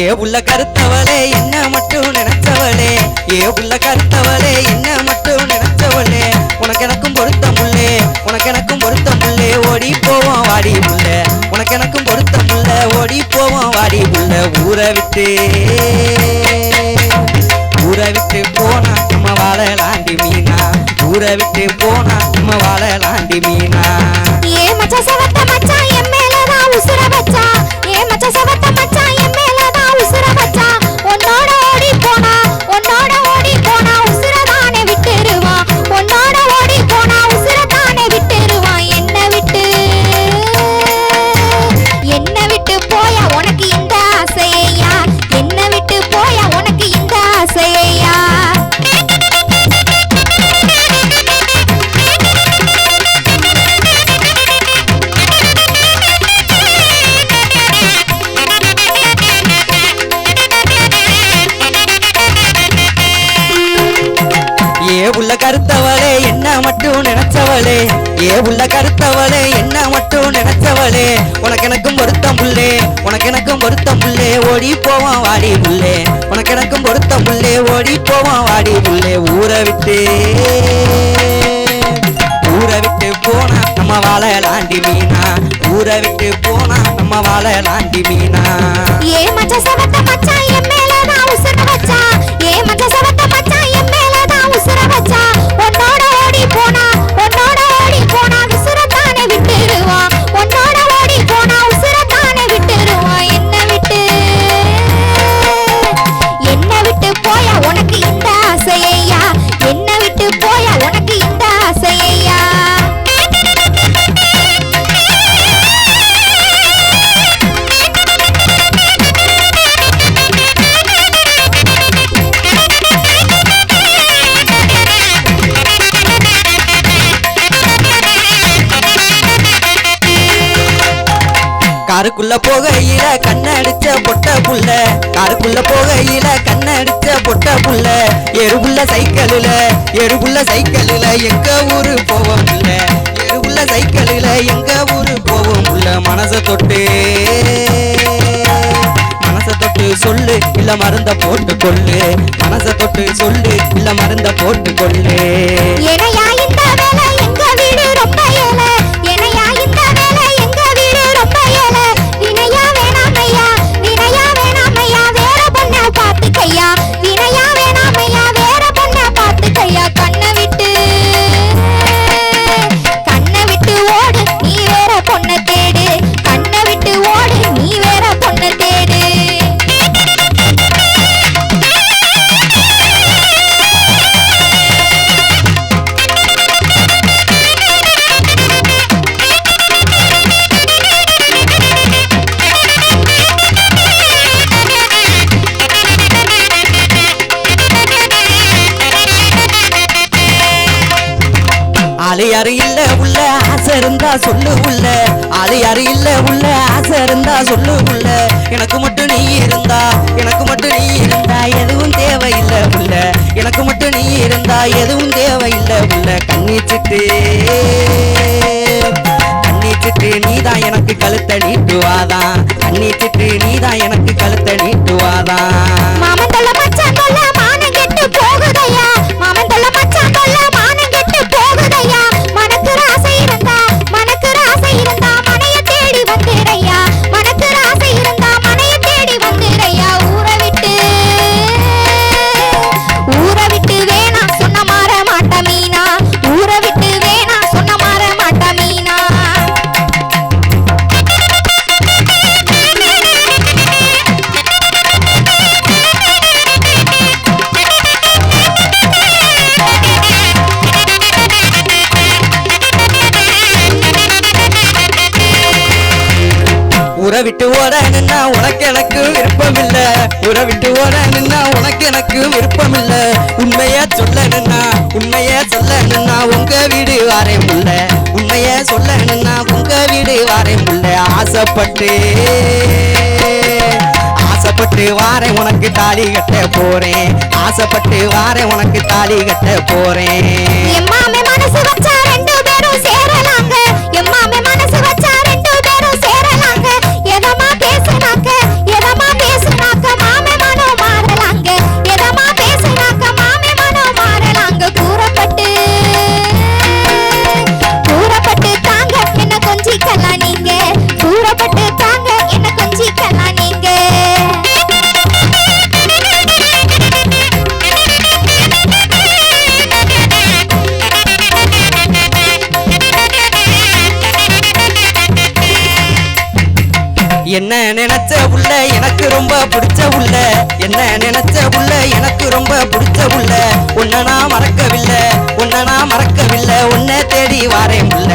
ஏ உள்ள கருத்தவளே என்ன மட்டும் நினைச்சவளே? ஏ உள்ள கருத்தவளே என்ன மட்டும் நினைச்சவளே? உனக்கு எனக்கும் பொருத்தம் முள்ளே உனக்கு எனக்கும் பொருத்தம் உள்ளே ஓடி போவோம் வாடி புள்ள உனக்கு எனக்கும் பொருத்தம் உள்ள ஓடி போவோம் வாடி புள்ள ஊரை விட்டு. உள்ள கருத்தவளே என்ன மட்டும் நினைச்சவளே உனக்கு எனக்கும் பொருத்தம் புள்ளே உனக்கு எனக்கும் பொருத்தம் புள்ளே ஓடி போவான் வாடி புள்ளே உனக்கு எனக்கும் பொருத்தம் புள்ளே ஓடி போவான் வாடி புள்ளே ஊரை விட்டு ஊரை விட்டு போனா நம்ம வாழலாண்டி மீனா. ஊரை விட்டு போனா நம்ம வாழலாண்டி மீனா. ஏ மச்ச செவத்த மச்சான் என் மேலதான் உசுர வச்சா. ஏ மச்ச செவத்த காருக்குள்ள போகையில கண்ணடிச்ச பொட்ட புள்ள. காருக்குள்ள போகையில கண்ணடிச்ச பொட்ட புள்ள. எருவுள்ள சைக்கிளில எருவுள்ள சைக்கிளில எங்க ஊரு போவோம் புள்ள எருவுள்ள சைக்கிளில எங்க ஊரு போவோம் புள்ள மனச தொட்டு மனச தொட்டு சொல்லு இல்ல மருந்த போட்டு கொள்ளு. மனச தொட்டு சொல்லு இல்ல மருந்த போட்டு கொள்ளு. ஆளு யாரு இல்ல உள்ள ஆசை இருந்தா சொல்லு உள்ள. ஆளு யாரு இல்ல உள்ள ஆசை இருந்தா சொல்லு உள்ள. எனக்கு மட்டும் நீ இருந்தா எனக்கு மட்டும் நீ இருந்தா எதுவும் தேவையில்லை உள்ள. எனக்கு மட்டும் நீ இருந்தா எதுவும் தேவையில்லை உள்ள. கண்ணீச்சிட்டு கண்ணீச்சிட்டு நீதான் எனக்கு கழுத்த நீட்டுவாதான். கண்ணீச்சிட்டு நீதான் எனக்கு கழுத்த நீட்டுவாதான். மாமன் உரை விட்டு ஓட நின்னா உனக்கு எனக்கு விருப்பம் இல்ல உரை விட்டு ஓட நின்னா உனக்கு எனக்கு விருப்பம் இல்ல உண்மைய சொல்ல நின்னா உண்மைய சொல்ல நின்னா உங்க வீடு வாரே முல்ல. உண்மைய சொல்ல நின்னா உங்க வீடு வாரே முல்ல. ஆசைப்பட்டு ஆசைப்பட்டு வாரேன் உனக்கு தாலி கட்ட போறேன். ஆசைப்பட்டு வாரேன் உனக்கு தாலி கட்ட போறேன். என்ன நினைச்ச புள்ள எனக்கு ரொம்ப பிடிச்ச புள்ள உன்ன நான் மறக்கவில்லை. உன்ன நான் மறக்கவில்லை. உன்னை தேடி வாரேன் புள்ள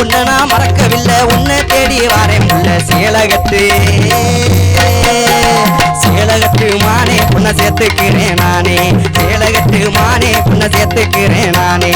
உன்ன நான் மறக்கவில்லை. உன்னை தேடி வாரேன் புள்ள சேலகத்து சேலகத்து மானே உன்னை சேர்த்துக்கிறேன் நானே. சேலகத்து மானே உன்னை சேர்த்துக்கிறேன் நானே.